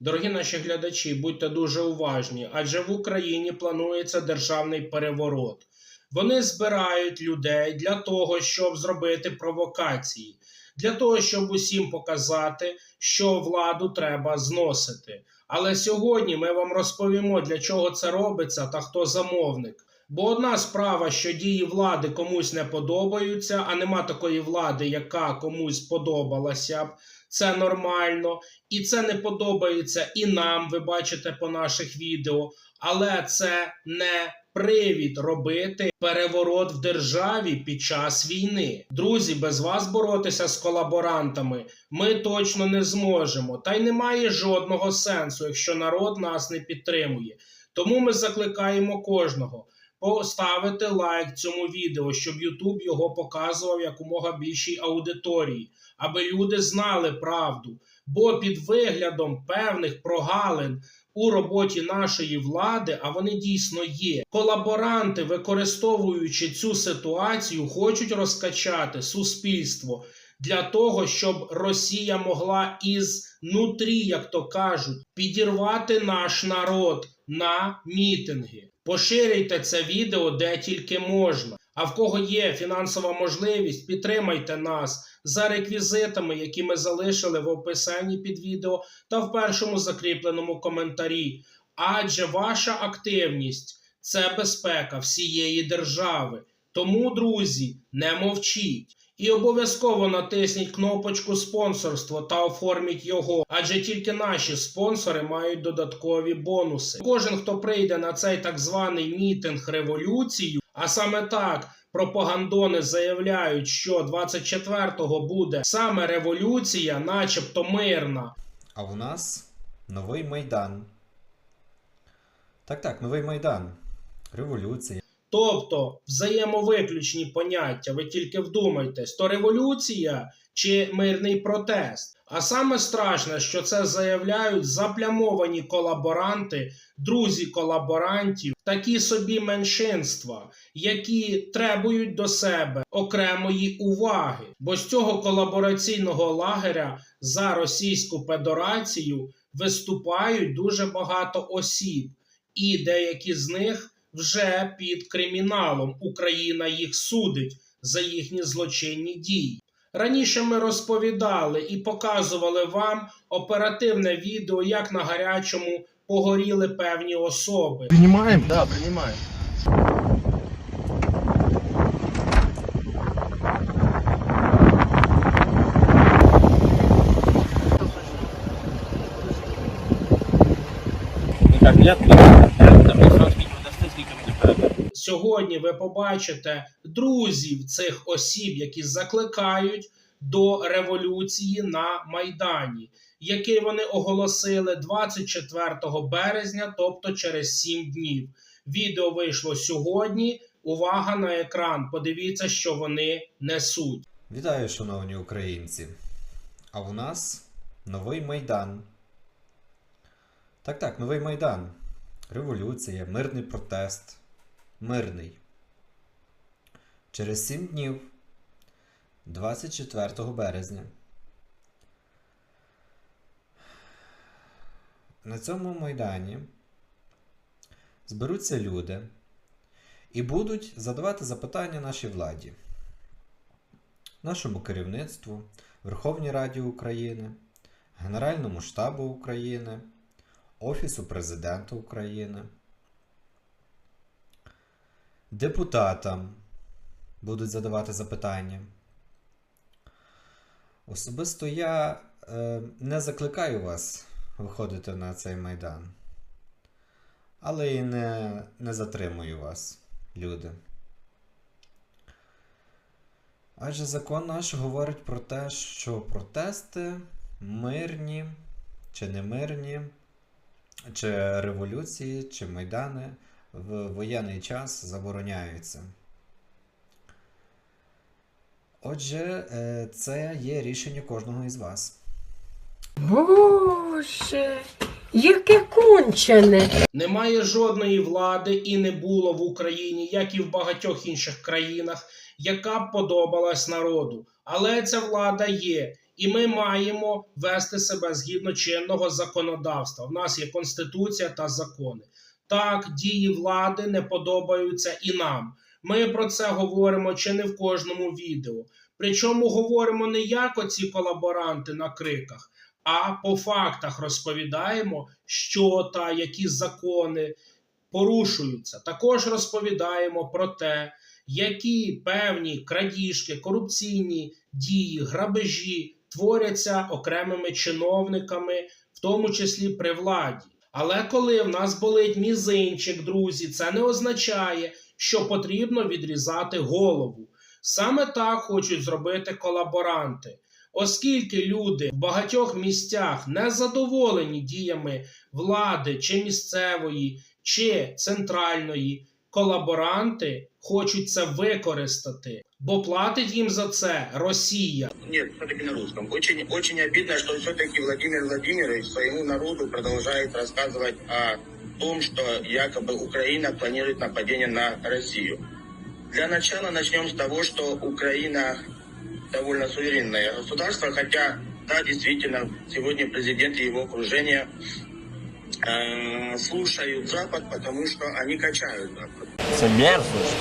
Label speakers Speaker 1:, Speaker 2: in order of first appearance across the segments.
Speaker 1: Дорогі наші глядачі, будьте дуже уважні, адже в Україні планується державний переворот. Вони збирають людей для того, щоб зробити провокації, для того, щоб усім показати, що владу треба зносити. Але сьогодні ми вам розповімо, для чого це робиться та хто замовник. Бо одна справа, що дії влади комусь не подобаються, а нема такої влади, яка комусь подобалася б. Це нормально, і це не подобається і нам, ви бачите по наших відео. Але це не привід робити переворот в державі під час війни. Друзі, без вас боротися з колаборантами ми точно не зможемо. Та й немає жодного сенсу, якщо народ нас не підтримує. Тому ми закликаємо кожного поставити лайк цьому відео, щоб YouTube його показував якомога більшій аудиторії, аби люди знали правду. Бо під виглядом певних прогалин у роботі нашої влади, а вони дійсно є. Колаборанти, використовуючи цю ситуацію, хочуть розкачати суспільство для того, щоб Росія могла із нутрі, як то кажуть, підірвати наш народ на мітинги. Поширюйте це відео де тільки можна. А в кого є фінансова можливість, підтримайте нас за реквізитами, які ми залишили в описанні під відео та в першому закріпленому коментарі. Адже ваша активність це безпека всієї держави. Тому, друзі, не мовчіть. І обов'язково натисніть кнопочку спонсорство та оформіть його, адже тільки наші спонсори мають додаткові бонуси. Кожен, хто прийде на цей так званий мітинг революцію, а саме так пропагандони заявляють, що 24-го буде саме революція, начебто мирна.
Speaker 2: А у нас новий Майдан. Так, так, новий Майдан. Революція.
Speaker 1: Тобто взаємовиключні поняття, ви тільки вдумайтесь, то революція чи мирний протест. А саме страшне, що це заявляють заплямовані колаборанти, друзі колаборантів, такі собі меншинства, які требують до себе окремої уваги. Бо з цього колабораційного лагеря за російську федерацію виступають дуже багато осіб, і деякі з них вже під криміналом. Україна їх судить за їхні злочинні дії. Раніше ми розповідали і показували вам оперативне відео, як на гарячому погоріли певні особи.
Speaker 3: Принимаем? Да, принимаем.
Speaker 4: Так, я
Speaker 1: Сьогодні ви побачите друзів цих осіб, які закликають до революції на Майдані, який вони оголосили 24 березня, тобто через 7 днів. Відео вийшло сьогодні. Увага на екран. Подивіться, що вони несуть.
Speaker 2: Вітаю, шановні українці. А у нас новий Майдан. Так, так, новий Майдан. Революція, мирний протест. Мирний. Через 7 днів, 24 березня. На цьому майдані зберуться люди і будуть задавати запитання нашій владі, нашому керівництву, Верховній Раді України, Генеральному штабу України, Офісу Президента України, депутатам будуть задавати запитання. Особисто я е, не закликаю вас виходити на цей майдан, але і не, не затримую вас, люди. Адже закон наш говорить про те, що протести мирні чи не мирні, чи революції, чи майдани в воєнний час забороняються. Отже, е, це є рішення кожного із вас.
Speaker 5: Боже, яке кончене.
Speaker 1: Немає жодної влади і не було в Україні, як і в багатьох інших країнах, яка б подобалась народу. Але ця влада є, і ми маємо вести себе згідно чинного законодавства. В нас є конституція та закони. Так, дії влади не подобаються і нам. Ми про це говоримо чи не в кожному відео. Причому говоримо не як оці колаборанти на криках, а по фактах розповідаємо, що та які закони порушуються. Також розповідаємо про те, які певні крадіжки, корупційні дії, грабежі творяться окремими чиновниками, в тому числі при владі. Але коли в нас болить мізинчик, друзі, це не означає, що потрібно відрізати голову. Саме так хочуть зробити колаборанти. Оскільки люди в багатьох місцях не задоволені діями влади чи місцевої, чи центральної, колаборанти хочуть це використати, бо платить їм за це Росія.
Speaker 3: Нет, все-таки на русском. Очень, очень обидно, что все-таки Владимир Владимирович своему народу продолжает рассказывать о том, что якобы Украина планирует нападение на Россию. Для начала начнем с того, что Украина довольно суверенное государство, хотя, да, действительно, сегодня президент и его окружение э, слушают Запад, потому что они качают Запад.
Speaker 6: Це мерзость.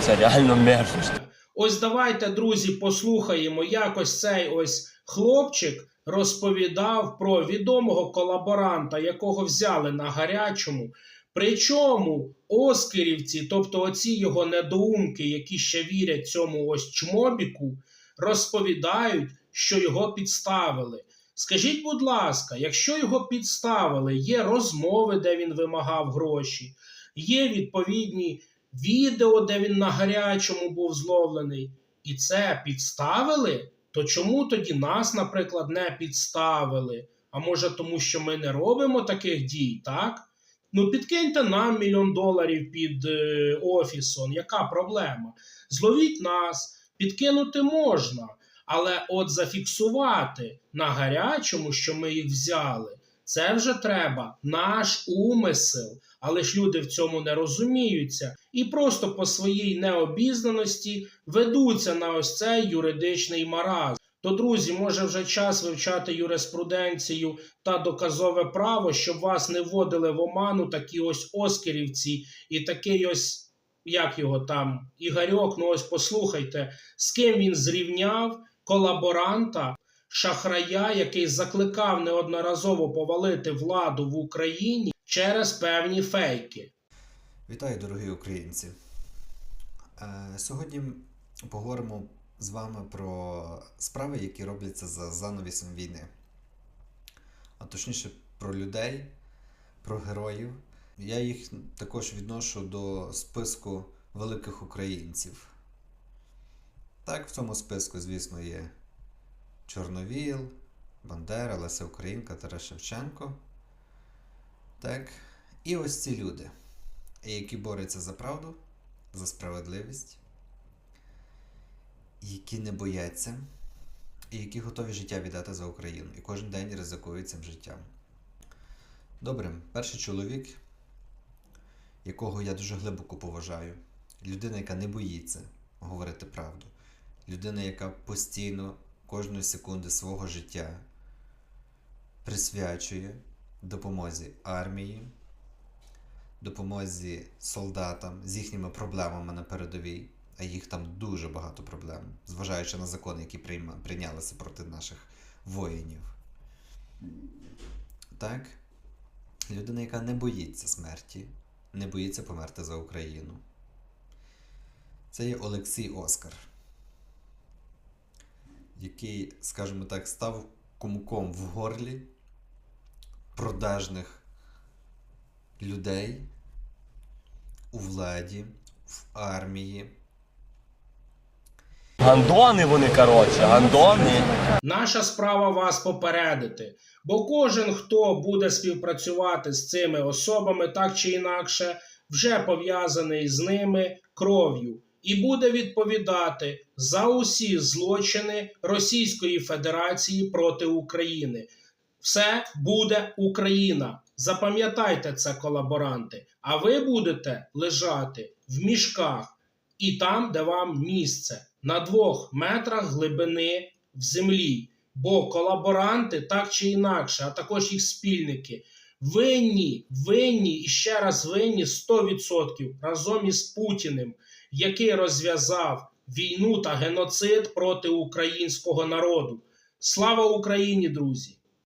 Speaker 6: Це реально мерзость.
Speaker 1: Ось давайте, друзі, послухаємо, як ось цей ось хлопчик розповідав про відомого колаборанта, якого взяли на гарячому. Причому оскарівці, тобто оці його недоумки, які ще вірять цьому ось чмобіку, розповідають, що його підставили. Скажіть, будь ласка, якщо його підставили, є розмови, де він вимагав гроші, є відповідні відео, де він на гарячому був зловлений, і це підставили, то чому тоді нас, наприклад, не підставили? А може, тому що ми не робимо таких дій, так? Ну, підкиньте нам мільйон доларів під е, офісом. Яка проблема? Зловіть нас, підкинути можна, але от зафіксувати на гарячому, що ми їх взяли, це вже треба наш умисел. Але ж люди в цьому не розуміються і просто по своїй необізнаності ведуться на ось цей юридичний маразм. То, друзі, може вже час вивчати юриспруденцію та доказове право, щоб вас не вводили в оману такі ось оскерівці і такий ось, як його там, Ігорьок, ну ось послухайте, з ким він зрівняв колаборанта, шахрая, який закликав неодноразово повалити владу в Україні через певні фейки.
Speaker 2: Вітаю, дорогі українці! Е, Сьогодні поговоримо з вами про справи, які робляться за занавісом війни. А точніше про людей, про героїв. Я їх також відношу до списку великих українців. Так, в цьому списку, звісно, є Чорновіл, Бандера, Леся Українка, Тарас Шевченко. Так. І ось ці люди, які борються за правду, за справедливість, які не бояться, і які готові життя віддати за Україну. І кожен день ризикують цим життям. Добре, перший чоловік, якого я дуже глибоко поважаю, людина, яка не боїться говорити правду, людина, яка постійно кожної секунди свого життя присвячує допомозі армії, допомозі солдатам з їхніми проблемами на передовій, а їх там дуже багато проблем, зважаючи на закони, які прийнялися проти наших воїнів. Так? Людина, яка не боїться смерті, не боїться померти за Україну. Це є Олексій Оскар, який, скажімо так, став кумком в горлі продажних людей у владі, в армії.
Speaker 6: Гандони вони, коротше, гандони.
Speaker 1: Наша справа вас попередити, бо кожен, хто буде співпрацювати з цими особами так чи інакше, вже пов'язаний з ними кров'ю і буде відповідати за усі злочини Російської Федерації проти України. Все буде Україна. Запам'ятайте це, колаборанти. А ви будете лежати в мішках і там, де вам місце, на двох метрах глибини в землі. Бо колаборанти так чи інакше, а також їх спільники, винні, винні і ще раз винні 100% разом із Путіним, який розв'язав війну та геноцид проти українського народу. Слава Україні, друзі!